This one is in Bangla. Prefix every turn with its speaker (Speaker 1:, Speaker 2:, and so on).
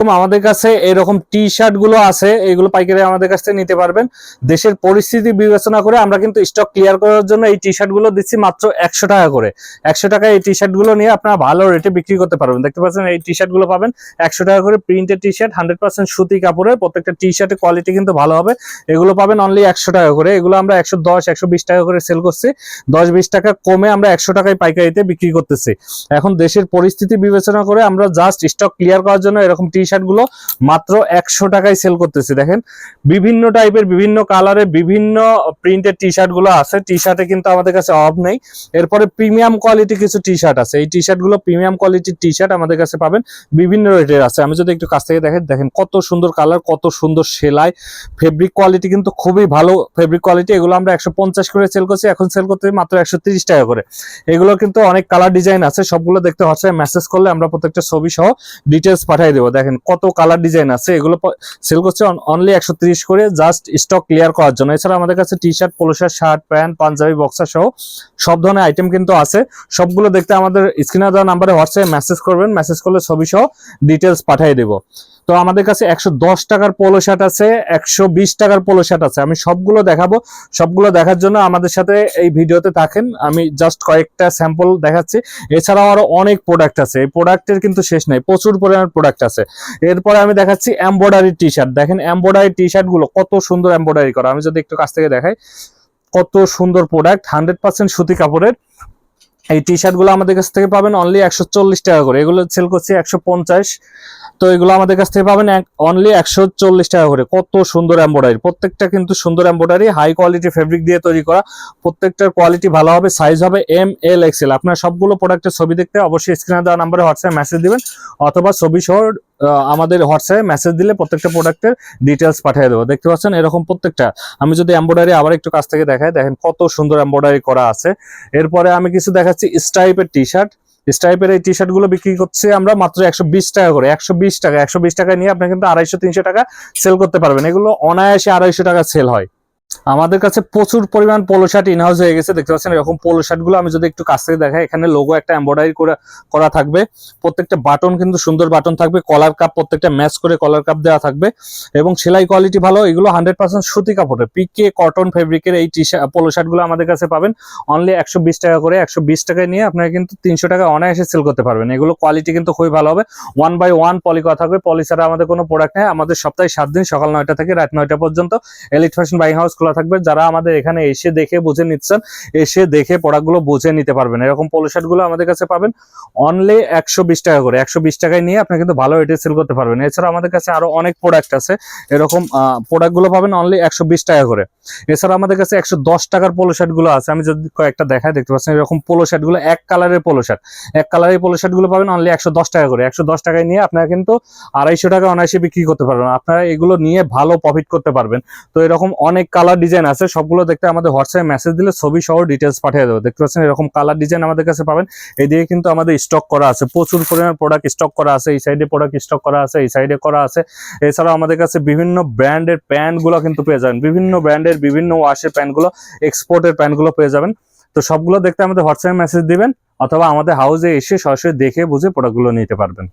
Speaker 1: আমাদের কাছে এরকম টি শার্টগুলো আছে, এগুলো পাইকারি আমাদের কাছ থেকে নিতে পারবেন। দেশের পরিস্থিতি বিবেচনা করে আমরা কিন্তু স্টক ক্লিয়ার করার জন্য এই টি শার্টগুলো দিচ্ছি মাত্র একশো টাকা করে। একশো টাকা এই টি শার্টগুলো নিয়ে আপনারা ভালো রেটে বিক্রি করতে পারবেন। দেখতে পাচ্ছেন এই টি শার্টগুলো পাবেন একশো টাকা করে printed T shirt hundred percent সুতি কাপড়ের, প্রত্যেকটা টি শার্টের কোয়ালিটি কিন্তু ভালো হবে। এগুলো পাবেন অনলি একশো টাকা করে। এগুলো আমরা একশো দশ, একশো বিশ টাকা করে সেল করছি। দশ বিশ টাকা কমে আমরা একশো টাকায় পাইকারিতে বিক্রি করতেছি। এখন দেশের পরিস্থিতি বিবেচনা করে আমরা জাস্ট স্টক ক্লিয়ার করার জন্য এরকম টি শার্টগুলো মাত্র একশো টাকায় সেল করতেছি। দেখেন, বিভিন্ন টাইপের বিভিন্ন কালারের বিভিন্ন প্রিন্টের টি শার্টগুলো আছে। টি শার্টে কিন্তু আমাদের কাছে অফ নেই। এরপরে প্রিমিয়াম কোয়ালিটি কিছু টি শার্ট আছে। এই টি শার্টগুলো প্রিমিয়াম কোয়ালিটির টি শার্ট আমাদের কাছে পাবেন। বিভিন্ন রেটের আছে। আমি যদি একটু কাছ থেকে দেখেন দেখেন কত সুন্দর কালার কত সুন্দর সেলাই। ফেব্রিক কোয়ালিটি কিন্তু খুবই ভালো ফেব্রিক কোয়ালিটি এগুলো আমরা একশো পঞ্চাশ করে সেল করছি। এখন সেল করতে মাত্র একশো তিরিশ টাকা করে। এগুলো কিন্তু অনেক কালার ডিজাইন আছে। সবগুলো দেখতে হচ্ছে। মেসেজ করলে আমরা প্রত্যেকটা ছবি সহ ডিটেলস পাঠিয়ে দেবো। দেখেন কত কালার ডিজাইন আছে, এগুলো সেল করছে অনলি একশো করে জাস্ট স্টক ক্লিয়ার করার জন্য। এছাড়া আমাদের কাছে T shirt polo shirt shirt pant panjabi boxer সহ সব ধরনের আইটেম কিন্তু আছে। সবগুলো দেখতে আমাদের স্ক্রিনে দেওয়া নাম্বারে হোয়াটসঅ্যাপে মেসেজ করবেন মেসেজ করলে ছবি সহ ডিটেলস পাঠিয়ে দেবো। তো আমাদের কাছে একশো দশ টাকার পোলো শার্ট আছে, একশো বিশ টাকার পোলো শার্ট আছে। আমি সবগুলো দেখাবো। সবগুলো দেখার জন্য আমাদের সাথে এই ভিডিওতে থাকেন। আমি জাস্ট কয়েকটা স্যাম্পল দেখাচ্ছি। এছাড়াও আরও অনেক প্রোডাক্ট আছে। এই প্রোডাক্টের কিন্তু শেষ নেই, প্রচুর পরিমাণ প্রোডাক্ট আছে। এরপরে আমি দেখাচ্ছি এম্বয়ডারি টি শার্ট দেখেন এম্বয়ডারি টি শার্টগুলো কত সুন্দর এম্বয়ডারি করা। আমি যদি একটু কাছ থেকে দেখাই, কত সুন্দর প্রোডাক্ট হান্ড্রেড পার্সেন্ট সুতি কাপড়ের। এই টি শার্টগুলো আমাদের কাছ থেকে পাবেন অনলি একশো চল্লিশ টাকা করে। এগুলো সেল করছি একশো পঞ্চাশ। তো এগুলো আমাদের কাছ থেকে পাবেন অনলি একশো চল্লিশ টাকা করে। কত সুন্দর এম্বয়ডারি প্রত্যেকটা কিন্তু সুন্দর এম্বয়ডারি হাই কোয়ালিটি ফেব্রিক দিয়ে তৈরি করা। প্রত্যেকটার কোয়ালিটি ভালো হবে সাইজ হবে এম এল এক্সেল আপনার সবগুলো প্রোডাক্টের ছবি দেখতে অবশ্যই স্ক্রিনে দেওয়া নাম্বারে হোয়াটসঅ্যাপ মেসেজ দিবেন, অথবা ছবি সহ আমাদের হোয়াটসঅ্যাপে মেসেজ দিলে প্রত্যেকটা প্রোডাক্টের ডিটেলস পাঠিয়ে দেবো। দেখতে পাচ্ছেন? এরকম প্রত্যেকটা। আমি যদি এম্বয়ডারি আবার একটু কাছ থেকে দেখাই, দেখেন কত সুন্দর এম্বয়ডারি করা আছে। এরপরে আমি কিছু দেখাচ্ছি স্টাইপের টি শার্ট স্টাইপের এই টি শার্টগুলো বিক্রি করছি আমরা মাত্র একশো বিশ টাকা করে। একশো বিশ টাকা, একশো বিশ টাকা নিয়ে আপনি কিন্তু আড়াইশো, তিনশো টাকা সেল করতে পারবেন। এগুলো অনায়াসে আড়াইশো টাকা সেল হয়। আমাদের কাছে প্রচুর পরিমাণ পোলো শার্ট ইনহাউস হয়ে গেছে, দেখতে পাচ্ছেন এরকম পোলো শার্টগুলো আমি যদি একটু কাছ থেকে দেখাই, এখানে লোগো একটা এম্বয়ডারি করা থাকবে। প্রত্যেকটা বাটন কিন্তু সুন্দর বাটন থাকবে কলার কাপ প্রত্যেকটা ম্যাচ করে কলার কাপ দেওয়া থাকবে। এবং সেলাই কোয়ালিটি ভালো, এগুলো হান্ড্রেড পার্সেন্ট সুতি কাপড়ের। পিকে কটন ফেব্রিকের এই টি শার্ট পোলো শার্টগুলো আমাদের কাছে পাবেন। অনলি একশো বিশ টাকা করে, একশো বিশ টাকায় নিয়ে আপনারা কিন্তু তিনশো টাকা অনায়াসে সেল করতে পারবেন। এগুলো কোয়ালিটি কিন্তু খুবই ভালো হবে। ওয়ান বাই ওয়ান পলি করা থাকবে। পলি ছাড়া আমাদের কোনো প্রোডাক্ট নেই। আমাদের সপ্তাহে সাত দিন, সকাল নয়টা থেকে রাত নয়টা পর্যন্ত। এলিট ফ্যাশন বাই হাউস খোলা থাকবে, যারা আমাদের এখানে এসে দেখে বুঝে নিচ্ছেন, এসে দেখে প্রোডাক্টগুলো বুঝে নিতে পারবেন। এরকম পোলো শার্টগুলো আমাদের কাছে পাবেন অনলি একশো বিশ টাকা করে। একশো বিশ টাকায় নিয়ে আপনি কিন্তু ভালো রেটে সেল করতে পারবেন। এছাড়া আমাদের কাছে আরও অনেক প্রোডাক্ট আছে। এরকম প্রোডাক্টগুলো পাবেন অনলি একশো বিশ টাকা করে। এছাড়া আমাদের কাছে একশো দশ টাকার পোলো শার্টগুলো আছে। আমি যদি কয়েকটা দেখায় দেখতে পাচ্ছেন এরকম পোলো শার্টগুলো এক কালারের পোলো শার্ট এক কালারের পোলো শার্টগুলো পাবেন অনলি একশো দশ টাকা করে। একশো দশ টাকায় নিয়ে আপনারা কিন্তু আড়াইশো টাকা অনায়াসে বিক্রি করতে পারবেন। আপনারা এগুলো নিয়ে ভালো প্রফিট করতে পারবেন। তো এরকম অনেক কালার ডিজাইন আছে, সবগুলো দেখতে আমাদের হোয়াটসঅ্যাপে মেসেজ দিলে ছবি সহ ডিটেলস পাঠিয়ে দেবো। দেখতে পাচ্ছেন এরকম কালার ডিজাইন আমাদের কাছে পাবেন। এদিকে কিন্তু আমাদের স্টক করা আছে, প্রচুর পরিমাণ প্রোডাক্ট স্টক করা আছে, এই সাইডে প্রোডাক্ট স্টক করা আছে, এই সাইডে করা আছে। এছাড়াও আমাদের কাছে বিভিন্ন ব্র্যান্ডের প্যান্টগুলো কিন্তু পেয়ে যাবেন। বিভিন্ন ব্র্যান্ডের বিভিন্ন ওয়াশের প্যান্টগুলো এক্সপোর্টের প্যান্টগুলো পেয়ে যাবেন। তো সবগুলো দেখতে আমাদের হোয়াটসঅ্যাপে মেসেজ দিবেন, অথবা আমাদের হাউসে এসে সরাসরি দেখে বুঝে প্রোডাক্টগুলো নিতে পারবেন।